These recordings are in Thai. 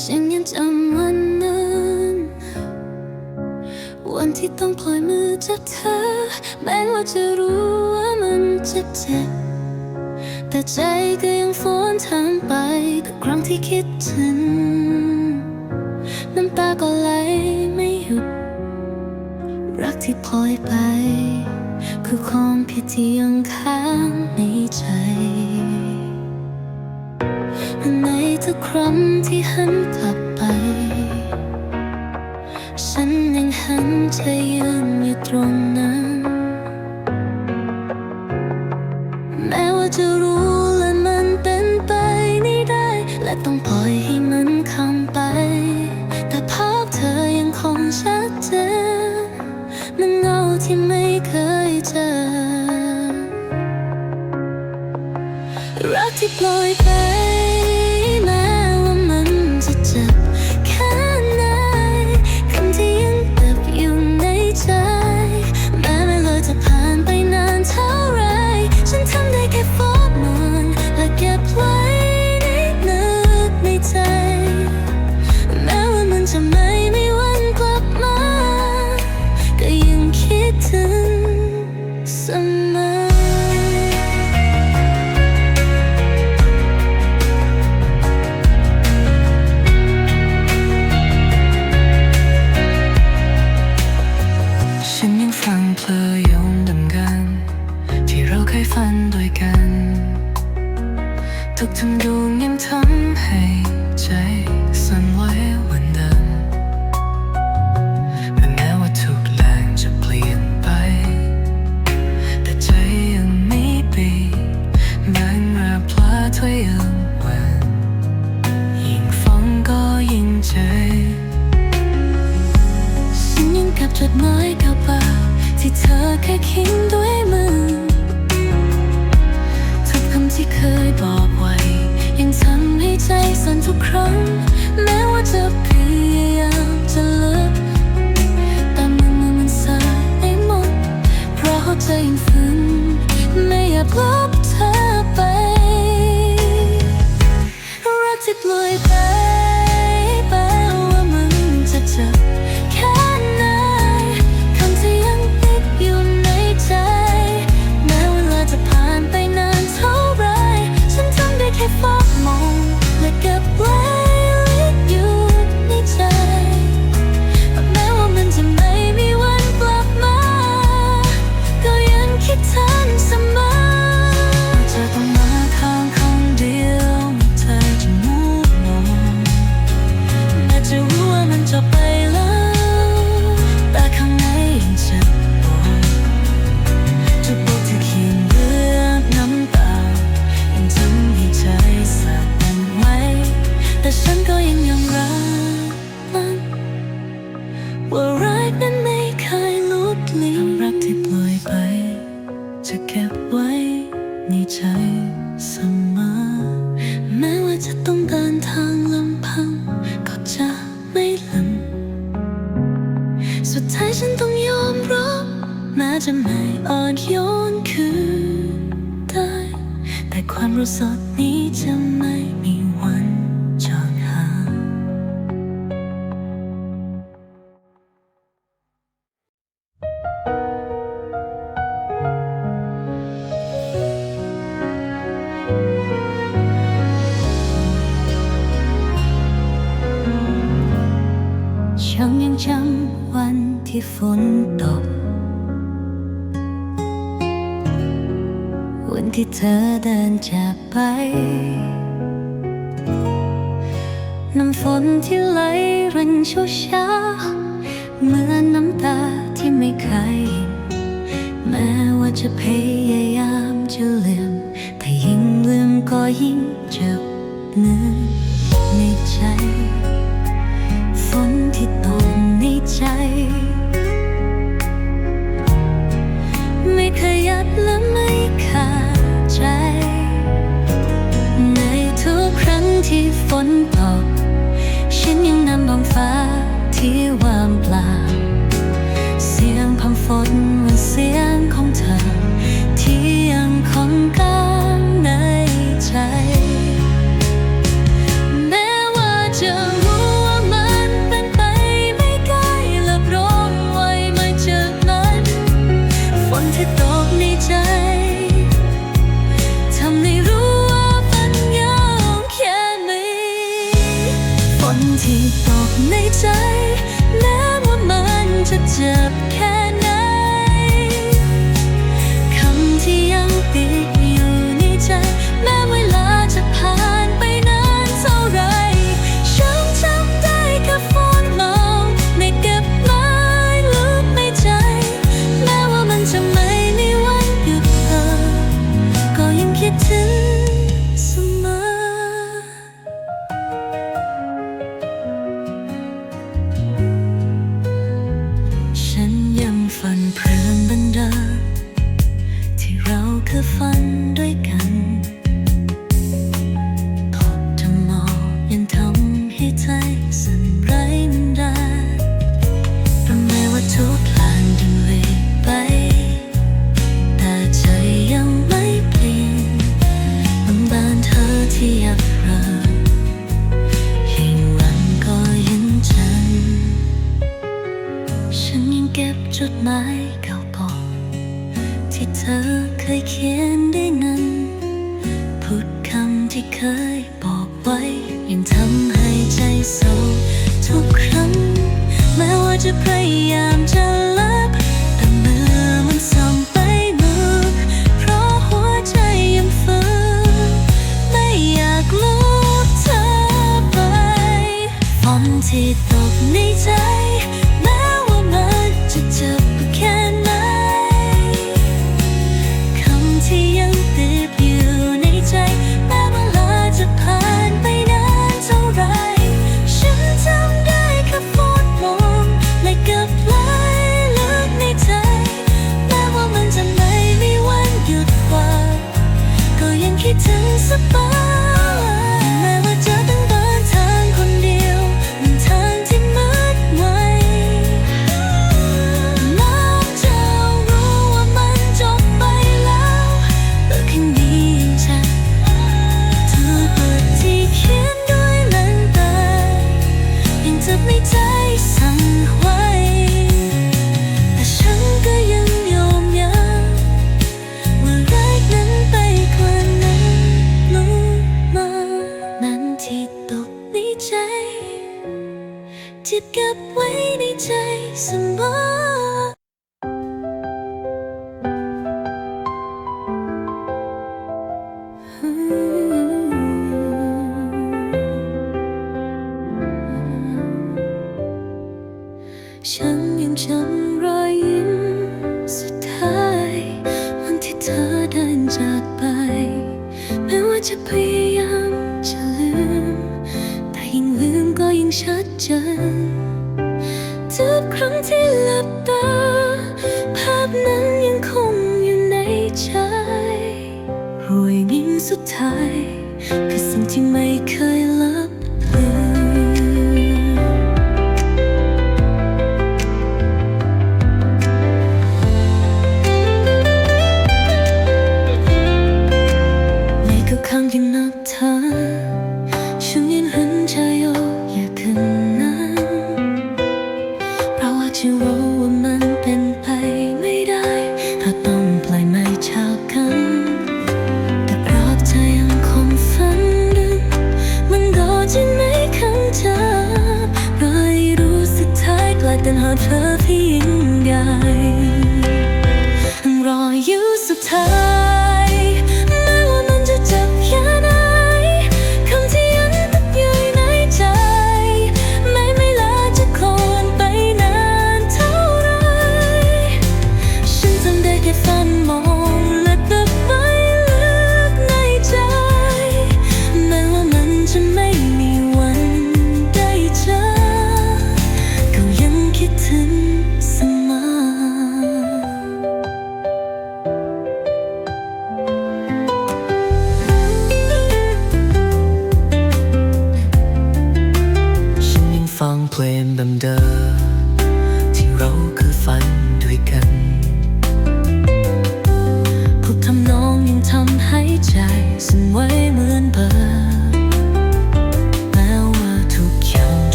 ฉันยังจำวันนั้นวันที่ต้องพลอยมือจับเธอ แม้ว่าจะรู้ว่ามันจะเจ็บ แต่ใจก็ยังฟ้อถามไปทุกครั้งที่คิดถึง น้ำตาก็ไหลไม่หยุด รักที่พลอยไป คือความผิดที่ยังค้างใน ครั้งที่หันกลับไป ฉันยังหันเธยืนอยู่ตรงนั้น แม้ว่าจะรู้และมันเป็นไปไม่ได้ และต้องปล่อยให้มันคำไป แต่ภาพเธอยังคงชัดเจนมันเงาที่ไม่เคยเจอรักที่ปล่อย อ่อนโยนคืนได้ แต่ความรู้สึกนี้จะไม่มี ช้าเหมือนน้ำตาที่ไม่เคยแม้ว่าจะพยายามจะลืมแต่ยิ่งลืมก็ยิ่งเจ็บเนื้อ to างบันเดิลที่เราเคยฝันด้วยกันพบทมอยังทำให้ใจสั่นไร้มันได้เระแม้ว่าทุกลางดึงเลยไป แต่ใจยังไม่เปลี่ยนบางบานเธอที่อยากรักฉันยังเก็บจดหมาย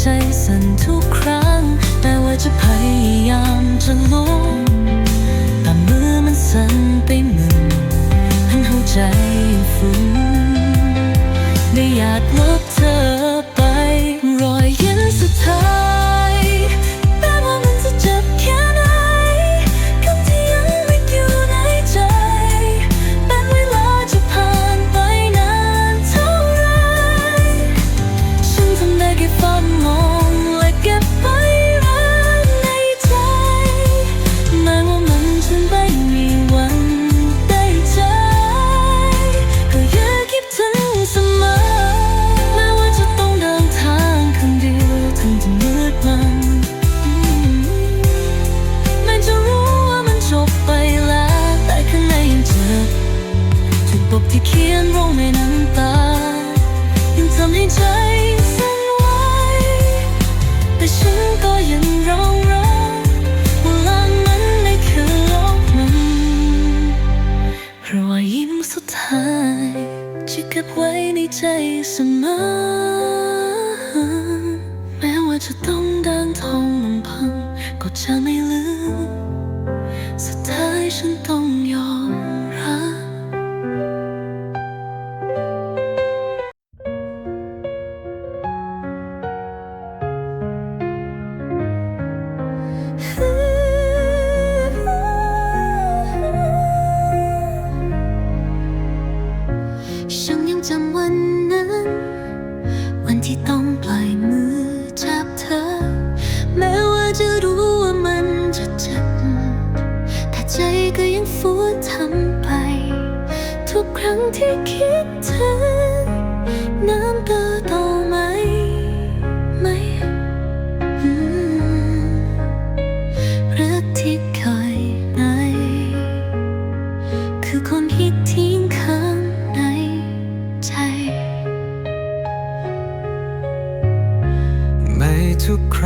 ใจสั่นทุกครั้ง แม้ว่าจะพยายามจะลุกแต่มือมันสั่นไปหมดใหันหัวใจฟื้ง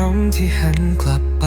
ร้อที่หันกลับไป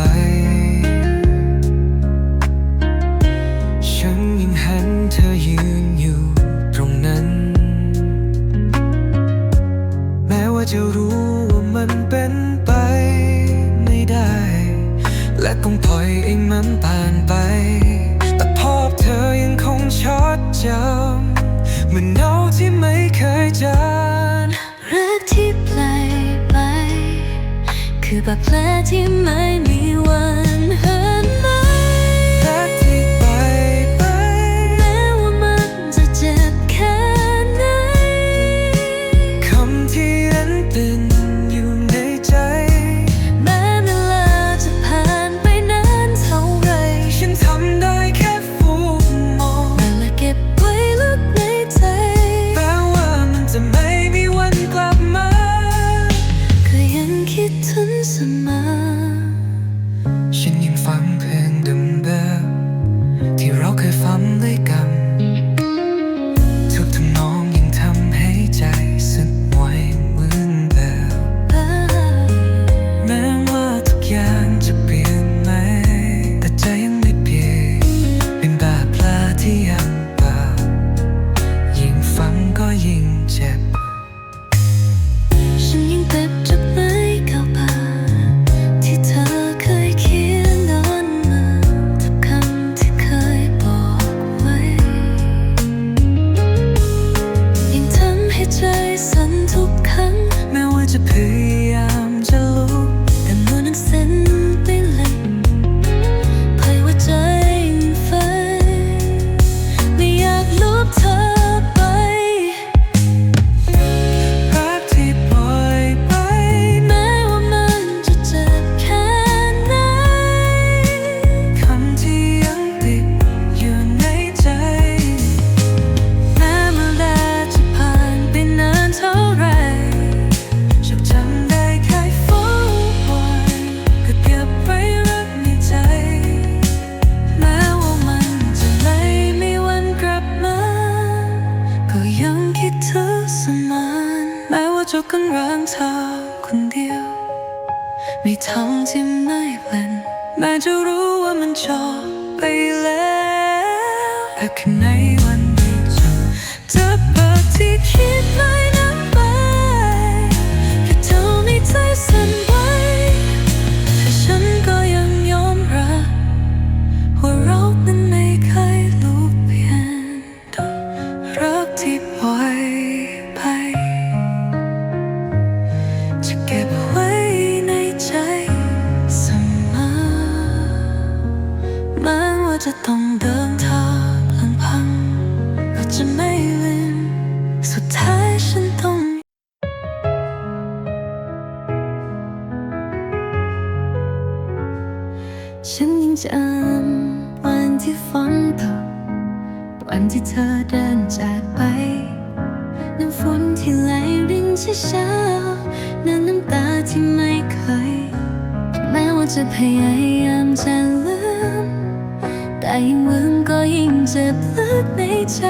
จ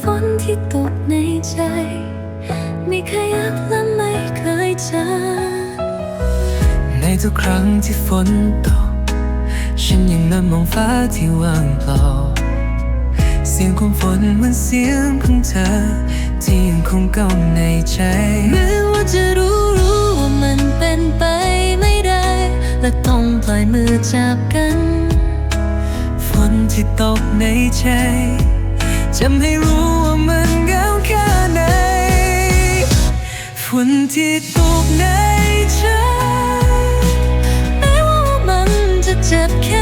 ฝนที่ตกในใจ ไม่เคยยับและไม่เคยจางในทุกครั้งที่ฝนตก ฉันยังนั่งมองฟ้าที่ว่างเปล่าเสียงของฝนเหมือนเสียงของเธอ ที่ยังคงก้างในใจแม้ว่าจะรู้รู้ว่ามันเป็นไปไม่ได้ และต้องปล่อยมือจากกัน ฝนที่ตกในใจ จำให้รู้ว่ามันเงาแค่ไหนฝุ่นที่ตกในใจไม่ว่ามันจะเจ็บแค่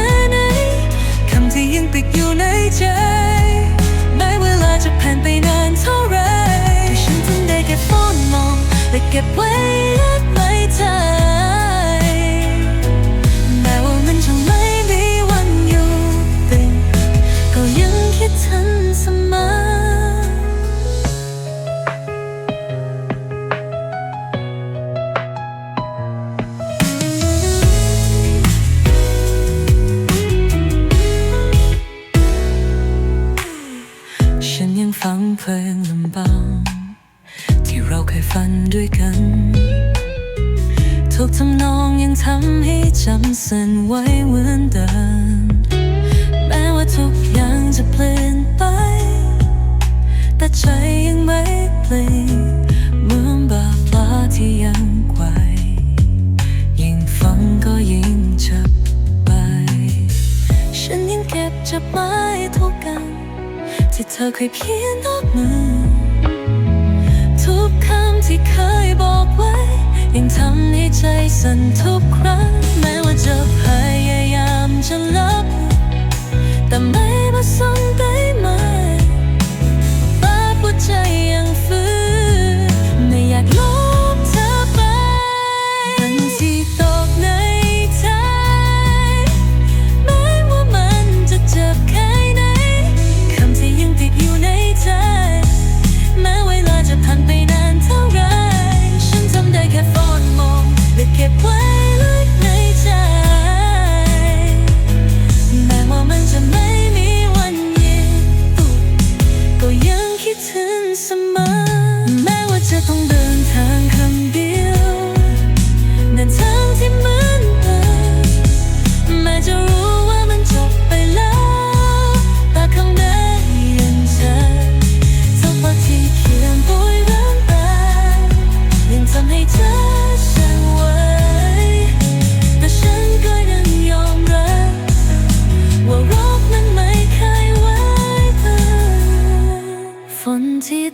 ธอเคยเพียนนอกมือ ทุกคำที่เคยบอกไว้ ยังทำให้ใจสั่นทุกครั้ง แม้ว่าจะพยายามจะลับ แต่ไม่มาสนได้ไหมบาดหัวใจยังฟื้น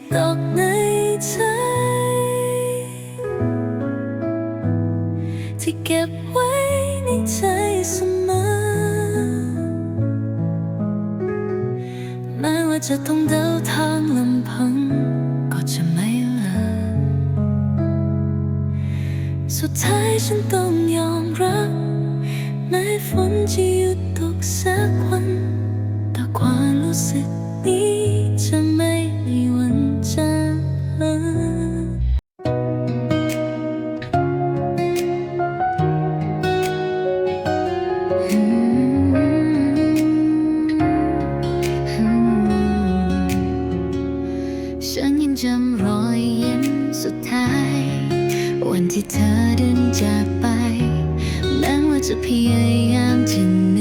No. จำรอยยิ้มสุดท้าย วันที่เธอเดินจากไปแม้ว่าจะพยายามถึง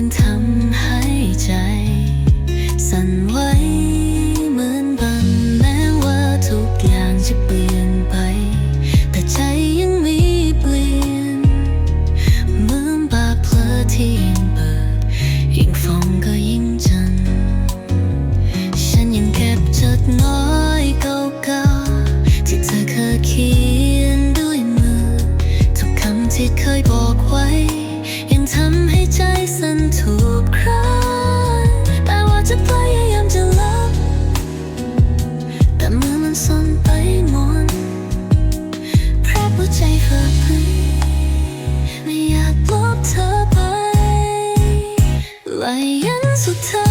จะทำนองยังทำ สุดท้าย